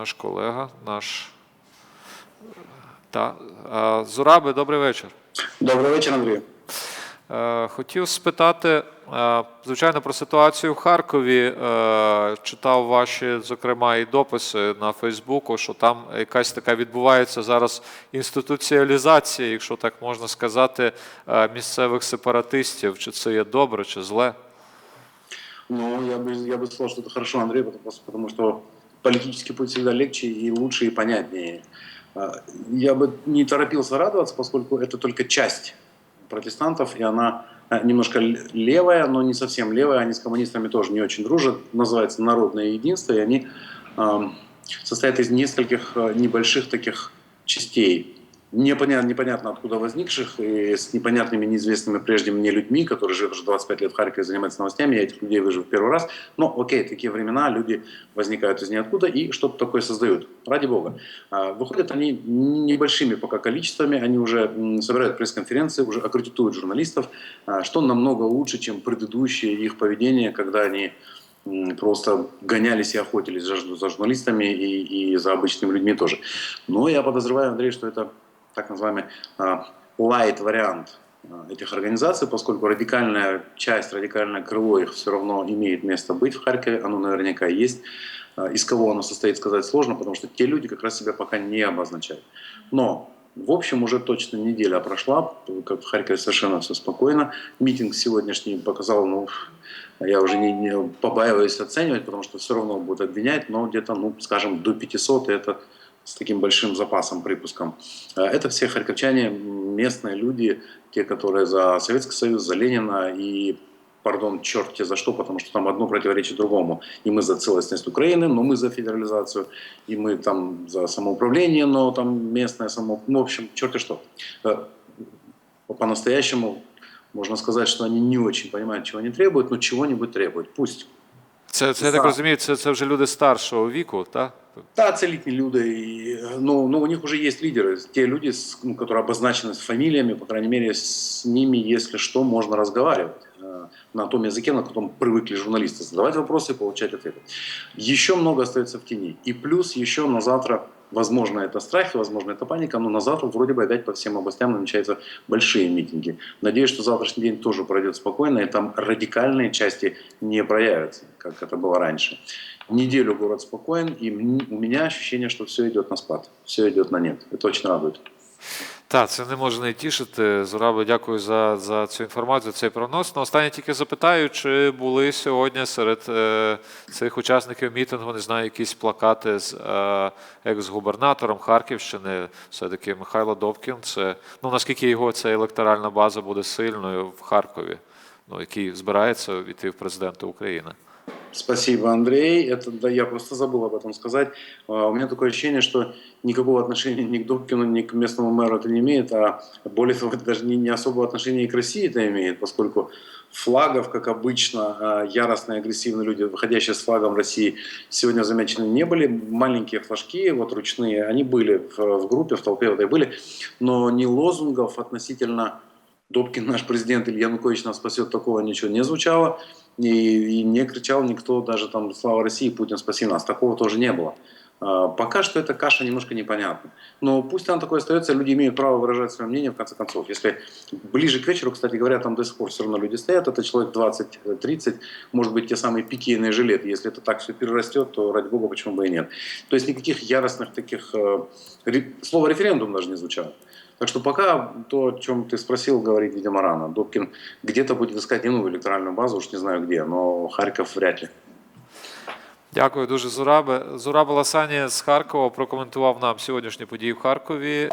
наш колега, наш. Та. Е, Зураби, добрий вечір. Добрий вечір, Андрій. Е, Хотів спитати, е, звичайно, про ситуацію в Харкові. Е, Читав ваші, зокрема, і дописи на Фейсбуку, що там якась така відбувається зараз інституціалізація, якщо так можна сказати, е, місцевих сепаратистів. Чи це є добре, чи зле? Ну, я бы, я бы сказал, что это хорошо, Андрей, потому, потому что Политический путь всегда легче и лучше, и понятнее. А, Я бы не торопился радоваться, поскольку это только часть протестантов, и она э, немножко левая, но не совсем левая. Они с коммунистами тоже не очень дружат. Называется «Народное единство», и они состоят из нескольких э, небольших таких частей. Непонятно, непонятно откуда возникших, и с непонятными, неизвестными прежде мне людьми, которые живут уже 25 лет в Харькове, занимаются новостями, я этих людей вижу в первый раз. Но окей, такие времена, люди возникают из ниоткуда и что-то такое создают. Ради бога. А, Выходят они небольшими пока количествами, они уже собирают пресс-конференции, уже аккредитуют журналистов, а, что намного лучше, чем предыдущее их поведение, когда они просто гонялись и охотились за, за журналистами и, и за обычными людьми тоже. Но я подозреваю, Андрей, что это так называемый лайт-вариант этих организаций, поскольку радикальная часть, радикальное крыло их все равно имеет место быть в Харькове, оно наверняка есть. А, Из кого оно состоит, сказать сложно, потому что те люди как раз себя пока не обозначают. Но в общем, уже точно неделя прошла, как в Харькове совершенно все спокойно. Митинг сегодняшний показал, ну, я уже не, не побаиваюсь оценивать, потому что все равно будут обвинять, но где-то, ну, скажем, до 500 и это с таким большим запасом, припуском. А Это все харьковчане, местные люди, те, которые за Советский Союз, за Ленина и пардон, черт те за что, потому что там одно противоречит другому. И мы за целостность Украины, но мы за федерализацию, и мы там за самоуправление, но там местное само... Ну, в общем, черти что. Э, По-настоящему можно сказать, что они не очень понимают, чего они требуют, но чего-нибудь требуют. Пусть. Це, це я так розумію, це, це вже люди старшого віку, так? Да, целительные люди, и, ну, ну, у них уже есть лидеры, те люди, ну, которые обозначены с фамилиями, по крайней мере, с ними, если что, можно разговаривать э, на том языке, на котором привыкли журналисты, задавать вопросы и получать ответы. Еще много остается в тени. И плюс еще на завтра, возможно, это страхи, возможно, это паника, но на завтра вроде бы опять по всем областям намечаются большие митинги. Надеюсь, что завтрашний день тоже пройдет спокойно, и там радикальные части не проявятся, как это было раньше. Неделю город спокоен, и у меня ощущение, что все идет на спад, все идет на нет. Это очень радует. Так, це не може не тішити. Зураби, дякую за, за цю інформацію, цей прогноз. На останнє тільки запитаю, чи були сьогодні серед е, цих учасників мітингу, не знаю, якісь плакати з е, екс-губернатором Харківщини, все-таки Михайло Добкін. Це, ну, наскільки його ця електоральна база буде сильною в Харкові, ну, який збирається війти в президенти України. Спасибо, Андрей. Это, да, я просто забыл об этом сказать. А, У меня такое ощущение, что никакого отношения ни к Добкину, ни к местному мэру это не имеет, а более того, это даже не, не особого отношения и к России это имеет, поскольку флагов, как обычно, а, яростные, агрессивные люди, выходящие с флагом России, сегодня замечены не были. Маленькие флажки, вот ручные, они были в, в группе, в толпе вот и были, но ни лозунгов относительно Добкин наш президент или Янукович нас спасет, такого ничего не звучало. И, и не кричал никто, даже там «Слава России, Путин, спаси нас». Такого тоже не было. А, Пока что эта каша немножко непонятна. Но пусть она такой остается, люди имеют право выражать свое мнение в конце концов. Если ближе к вечеру, кстати говоря, там до сих пор все равно люди стоят, это человек 20-30, может быть, те самые пикейные жилеты. Если это так все перерастет, то ради бога, почему бы и нет. То есть никаких яростных таких... э, Слово референдум даже не звучало. Так что пока то, о чем ты спросил, говорить, видимо, рано. Добкин где-то будет искать новую электоральную базу, уж не знаю где, но Харьков вряд ли. Дякую дуже, Зурабе. Зураба Ласані з Харкова прокоментував нам сьогоднішні події в Харкові.